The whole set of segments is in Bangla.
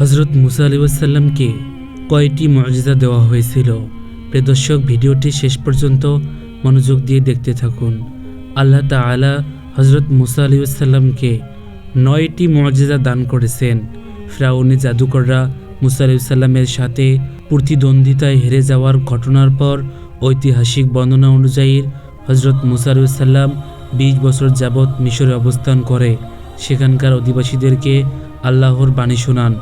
হজরত মুসা আলিউসাল্লামকে কয়টি মর্যাদা দেওয়া হয়েছিল? প্রিয়দর্শক ভিডিওটি শেষ পর্যন্ত মনোযোগ দিয়ে দেখতে থাকুন। আল্লাহ তাআলা হজরত মুসা আলিউসাল্লামকে নয়টি মর্যাদা দান করেছেন। ফ্রাউনি জাদুকররা মুসা আলিউসাল্লামের সাথে প্রতিদ্বন্দ্বিতায় হেরে যাওয়ার ঘটনার পর ঐতিহাসিক বর্ণনা অনুযায়ী হজরত মুসা আলিউসাল্লাম বিশ বছর যাবৎ মিশরে অবস্থান করে। সেখানকার অধিবাসীদেরকে আল্লাহর বাণী শোনান।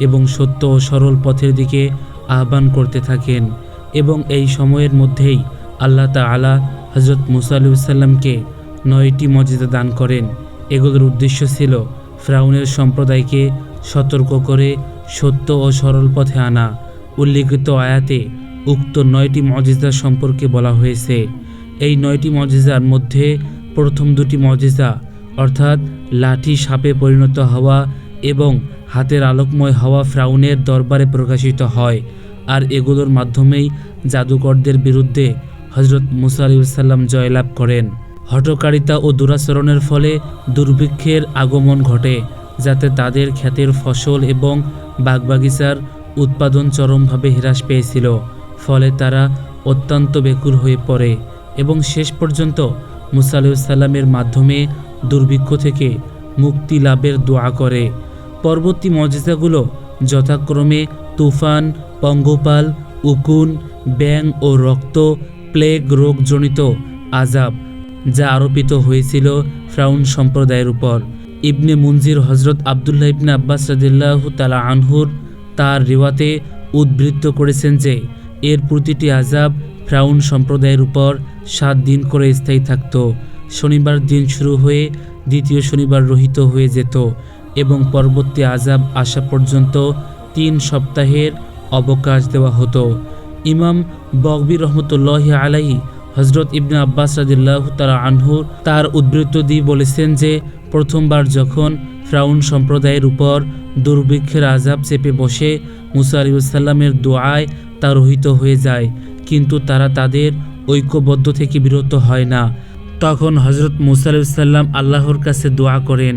এবং সত্য ও সরল পথের দিকে আহ্বান করতে থাকেন এবং এই সময়ের মধ্যেই আল্লাহ তাআলা হজরত মুসা নয়টি মর্যাদা দান করেন। এগুলোর উদ্দেশ্য ছিল ফ্রাউনের সম্প্রদায়কে সতর্ক করে সত্য ও সরল পথে আনা। উল্লিখিত আয়াতে উক্ত নয়টি মর্যাদা সম্পর্কে বলা হয়েছে। এই নয়টি মর্যাদার মধ্যে প্রথম দুটি মর্যাদা অর্থাৎ লাঠি সাপে পরিণত হওয়া এবং হাতের আলোকময় হওয়া ফ্রাউনের দরবারে প্রকাশিত হয় আর এগুলোর মাধ্যমেই জাদুকরদের বিরুদ্ধে হজরত মুসা আলিউসাল্লাম জয়লাভ করেন। হটকারিতা ও দুরাচরণের ফলে দুর্ভিক্ষের আগমন ঘটে, যাতে তাদের ক্ষেতের ফসল এবং বাগবাগিচার উৎপাদন চরমভাবে হ্রাস পেয়েছিল, ফলে তারা অত্যন্ত বেকুল হয়ে পড়ে এবং শেষ পর্যন্ত মুসা আলাইসাল্লামের মাধ্যমে দুর্ভিক্ষ থেকে মুক্তি লাভের দোয়া করে। পরবর্তী মর্যাদাগুলো যথাক্রমে তুফান, পঙ্গপাল, উকুন ব্যাং ও রক্ত, প্লেগ রোগজনিত আজাব, যা আরোপিত হয়েছিল ফ্রাউন সম্প্রদায়ের উপর। ইবনে মুনজির হজরত আবদুল্লাহ ইবনে আব্বাস রাদিল্লাহ তালা আনহুর তার রিওয়াতে উদ্বৃত্ত করেছেন যে, এর প্রতিটি আজাব ফ্রাউন সম্প্রদায়ের উপর সাত দিন করে স্থায়ী থাকত। শনিবার দিন শুরু হয়ে দ্বিতীয় শনিবার রহিত হয়ে যেত। এবং পরবর্তী আজাব আসা পর্যন্ত তিন সপ্তাহের অবকাশ দেওয়া হতো। ইমাম বকবির রহমতুল্লাহ আলাহি হজরত ইবনে আব্বাস রাদিল্লাহ তারা আনহুর তার উদ্বৃত্ত দিয়ে বলেছেন যে, প্রথমবার যখন ফ্রাউন সম্প্রদায়ের উপর দুর্ভিক্ষের আজাব চেপে বসে, মুসা আলিউসাল্লামের দোয়ায় তা রহিত হয়ে যায়, কিন্তু তারা তাদের ঐক্যবদ্ধ থেকে বিরত হয় না। তখন হজরত মুসা আলাইসাল্লাম আল্লাহর কাছে দোয়া করেন,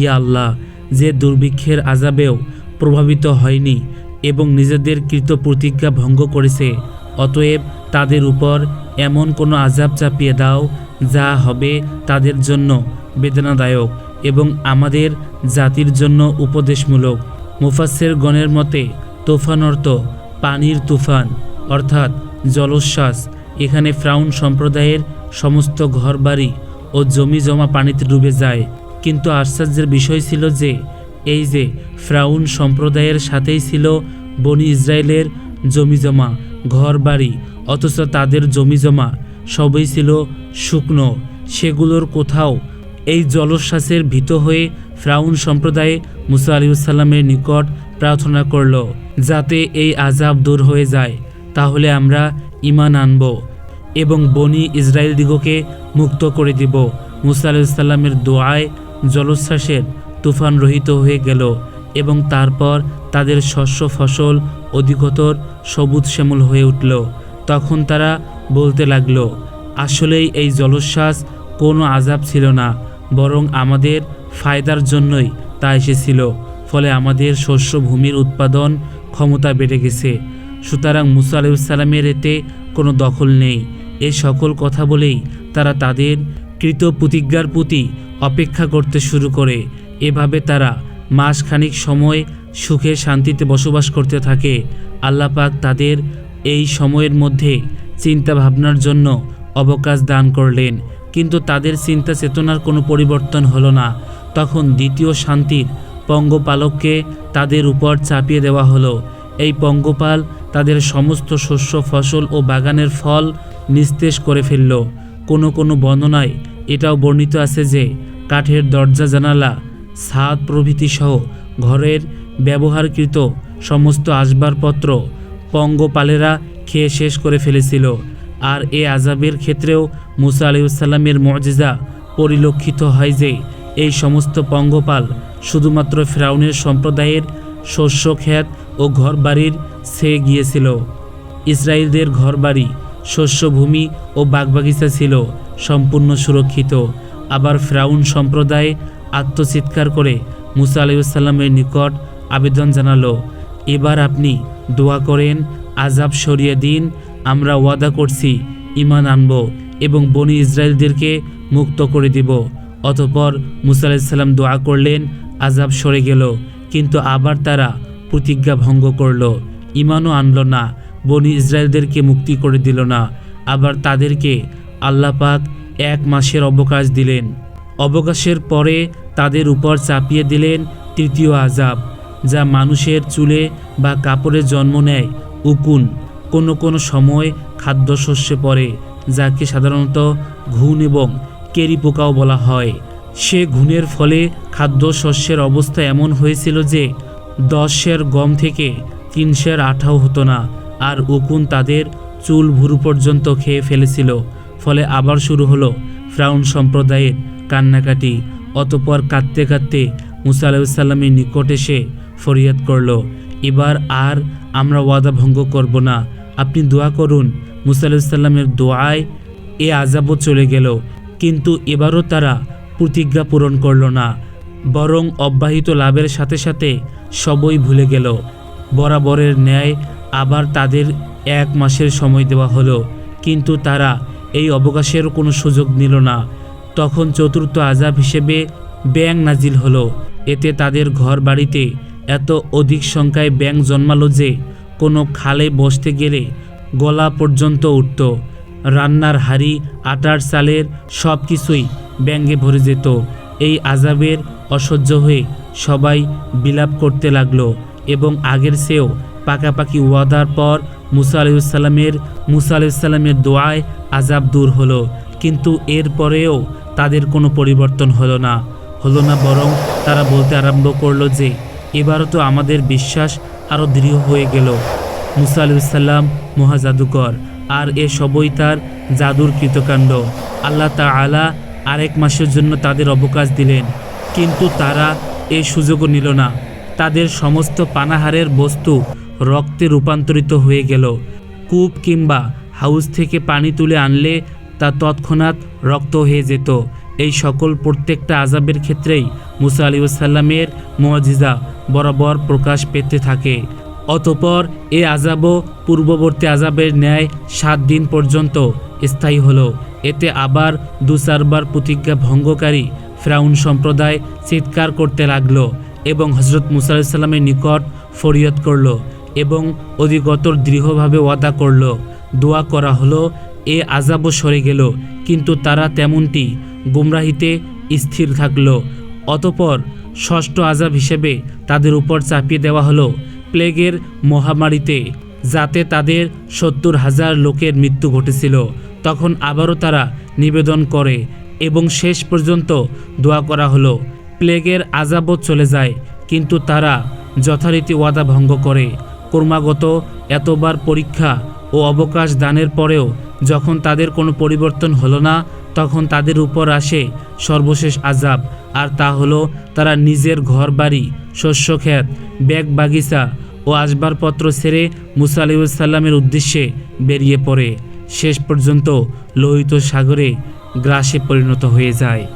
ইয়া আল্লাহ যে দুর্ভিক্ষের আজাবেও প্রভাবিত হয়নি এবং নিজেদের কৃত প্রতিজ্ঞা ভঙ্গ করেছে, অতএব তাদের উপর এমন কোনো আজাব চাপিয়ে দাও যা হবে তাদের জন্য বেদনাদায়ক এবং আমাদের জাতির জন্য উপদেশমূলক। মুফাসের গণের মতে, তোফান অর্থ পানির তুফান, অর্থাৎ জলোচ্ছ্বাস। এখানে ফ্রাউন সম্প্রদায়ের সমস্ত ঘরবাড়ি ও জমি জমা পানিতে ডুবে যায়। কিন্তু আশ্চর্যের বিষয় ছিল যে, এই যে ফ্রাউন সম্প্রদায়ের সাথেই ছিল বনি ইসরায়েলের জমি জমা ঘর বাড়ি অথচ তাদের জমি জমা সবই ছিল শুকনো। সেগুলোর কোথাও এই জলোচ্ছ্বাসের ভীত হয়ে ফ্রাউন সম্প্রদায় মুসা আলিউসাল্লামের নিকট প্রার্থনা করল, যাতে এই আজাব দূর হয়ে যায়, তাহলে আমরা ইমান আনব এবং বনি ইসরায়েল দিগকে মুক্ত করে দিব। মুসা আলাইসাল্লামের দোয়ায় জলোচ্ছ্বাসের তুফান রহিত হয়ে গেল এবং তারপর তাদের শস্য ফসল অধিকতর সবুজ শ্যামল হয়ে উঠল। তখন তারা বলতে লাগল, আসলেই এই জলোচ্ছ্বাস কোনো আজাব ছিল না, বরং আমাদের ফায়দার জন্যই তা এসেছিল, ফলে আমাদের শস্য ভূমির উৎপাদন ক্ষমতা বেড়ে গেছে। সুতরাং মুসা আলাইসাল্লামের এতে কোনো দখল নেই। এ সকল কথা বলেই তারা তাদের কৃত প্রতিজ্ঞার প্রতি অপেক্ষা করতে শুরু করে। এভাবে তারা মাসখানিক সময় সুখে শান্তিতে বসবাস করতে থাকে। আল্লাপাক তাদের এই সময়ের মধ্যে চিন্তা ভাবনার জন্য অবকাশ দান করলেন। কিন্তু তাদের চিন্তা চেতনার কোনো পরিবর্তন হলো না। তখন দ্বিতীয় শান্তির পঙ্গপালককে তাদের উপর চাপিয়ে দেওয়া হলো। এই পঙ্গপাল তাদের সমস্ত শস্য, ফসল ও বাগানের ফল নিস্তেজ করে ফেলল। কোনো কোনো বর্ণনায় এটাও বর্ণিত আছে যে কাঠের দরজা, জানালা, ছাদ প্রভৃতি সহ ঘরের ব্যবহারকৃত সমস্ত আসবাবপত্র পঙ্গপালেরা খেয়ে শেষ করে ফেলেছিল। আর এ আজাবের ক্ষেত্রেও মুসা আলাইসাল্লামের মর্যাদা পরিলক্ষিত হয় যে, এই সমস্ত পঙ্গপাল শুধুমাত্র ফ্রাউনের সম্প্রদায়ের শস্য ক্ষেত ও ঘরবাড়ির ছেয়ে গিয়েছিল। ইসরায়েলদের ঘরবাড়ি, শস্যভূমি ও বাগবাগিচা ছিল সম্পূর্ণ সুরক্ষিত। আবার ফ্রাউন সম্প্রদায় আত্মচিৎকার করে মুসা আলাইসাল্লামের নিকট আবেদন জানালো, এবার আপনি দোয়া করেন আজাব সরিয়ে দিন, আমরা ওয়াদা করছি ইমান আনব এবং বনি ইসরায়েলদেরকে মুক্ত করে দিব। অতপর মুসা আলাইসাল্লাম দোয়া করলেন আজাব সরে গেল, কিন্তু আবার তারা প্রতিজ্ঞা ভঙ্গ করল ইমানও আনলো না, বনি ইসরায়েলদেরকে মুক্তি করে দিল না, আবার তাদেরকে আল্লাহ পাক এক মাসের অবকাশ দিলেন। অবকাশের পরে তাদের উপর চাপিয়ে দিলেন তৃতীয় আজাব যা মানুষের চুলে বা কাপড়ে জন্ম নেয়, উকুন, কোনো কোনো সময় খাদ্যশস্যে পড়ে, যাকে সাধারণত ঘুণ এবং কেরি পোকাও বলা হয়। সে ঘুণের ফলে খাদ্যশস্যের অবস্থা এমন হয়েছিল যে দশ শের গম থেকে তিন শের আঠাও হতো না, আর উকুন তাদের চুল ভুরু পর্যন্ত খেয়ে ফেলেছিল। ফলে আবার শুরু হলো ফ্রাউন সম্প্রদায়ের কান্নাকাটি। অতপর কাঁদতে কাঁদতে মুসা আলাইসাল্লামের নিকট এসে ফরিয়াদ করল, এবার আর আমরা ওয়াদা ভঙ্গ করব না। আপনি দোয়া করুন। মুসা আলাইসাল্লামের দোয়ায় এ আজাবও চলে গেল। কিন্তু এবারও তারা প্রতিজ্ঞা পূরণ করল না, বরং অব্যাহিত লাভের সাথে সাথে সবই ভুলে গেল। বরাবরের ন্যায় আবার তাদের এক মাসের সময় দেওয়া হলো, কিন্তু তারা এই অবকাশের কোনো সুযোগ নিল না। তখন চতুর্থ আজাব হিসেবে ব্যাং নাজিল হলো। এতে তাদের ঘর বাড়িতে এত অধিক সংখ্যায় ব্যাং জন্মালো যে কোনো খালে বসতে গেলে গলা পর্যন্ত উঠত। রান্নার হাড়ি, আটার চালের সব কিছুই ব্যাঙ্গে ভরে যেত। এই আজাবের অসহ্য হয়ে সবাই বিলাপ করতে লাগল এবং আগের চেয়েও পাকাপাকি ওয়াদার পর মুসা আলাইসাল্লামের মুসা আলাইসাল্লামের দোয়ায় আজাব দূর হলো, কিন্তু এর পরেও তাদের কোনো পরিবর্তন হলো না। হলো না বরং তারা বলতে আরম্ভ করল যে, এবারও তো আমাদের বিশ্বাস আরও দৃঢ় হয়ে গেল। মুসা আলাইসাল্লাম মহাজাদুকর, আর এ সবই তার জাদুর কৃতকাণ্ড। আল্লাহ তাআলা আরেক মাসের জন্য তাদের অবকাশ দিলেন, কিন্তু তারা এ সুযোগও নিল না। তাদের সমস্ত পানাহারের বস্তু রক্তে রূপান্তরিত হয়ে গেল। কূপ কিংবা হাউস থেকে পানি তুলে আনলে তা তৎক্ষণাৎ রক্ত হয়ে যেত। এই সকল প্রত্যেকটা আজাবের ক্ষেত্রেই মুসা আলী সাল্লামের মজিজা বরাবর প্রকাশ পেতে থাকে। অতপর এ আজাবও পূর্ববর্তী আজাবের ন্যায় সাত দিন পর্যন্ত স্থায়ী হলো। এতে আবার দু চারবার প্রতিজ্ঞা ভঙ্গকারী ফ্রাউন সম্প্রদায় চিৎকার করতে লাগল এবং হজরত মুসা সাল্লামের নিকট ফরিয়াদ করল এবং অধিকতর দৃঢ়ভাবে ওয়াদা করল। দোয়া করা হলো, এ আজাবও সরে গেল, কিন্তু তারা তেমনটি গুমরাহিতে স্থির থাকল। অতপর ষষ্ঠ আজাব হিসেবে তাদের উপর চাপিয়ে দেওয়া হলো প্লেগের মহামারীতে, যাতে তাদের সত্তর হাজার লোকের মৃত্যু ঘটেছিল। তখন আবারও তারা নিবেদন করে এবং শেষ পর্যন্ত দোয়া করা হলো, প্লেগের আজাবও চলে যায়, কিন্তু তারা যথারীতি ওয়াদা ভঙ্গ করে। ক্রমাগত এতবার পরীক্ষা ও অবকাশ দানের পরেও যখন তাদের কোনো পরিবর্তন হলো না, তখন তাদের উপর আসে সর্বশেষ আজাব আর তা হলো, তারা নিজের ঘর বাড়ি শস্যক্ষেত ব্যাগ বাগিচা ও আসবাবপত্র ছেড়ে মুসা আলাইসাল্লামের উদ্দেশ্যে বেরিয়ে পড়ে। শেষ পর্যন্ত লোহিত সাগরে গ্রাসে পরিণত হয়ে যায়।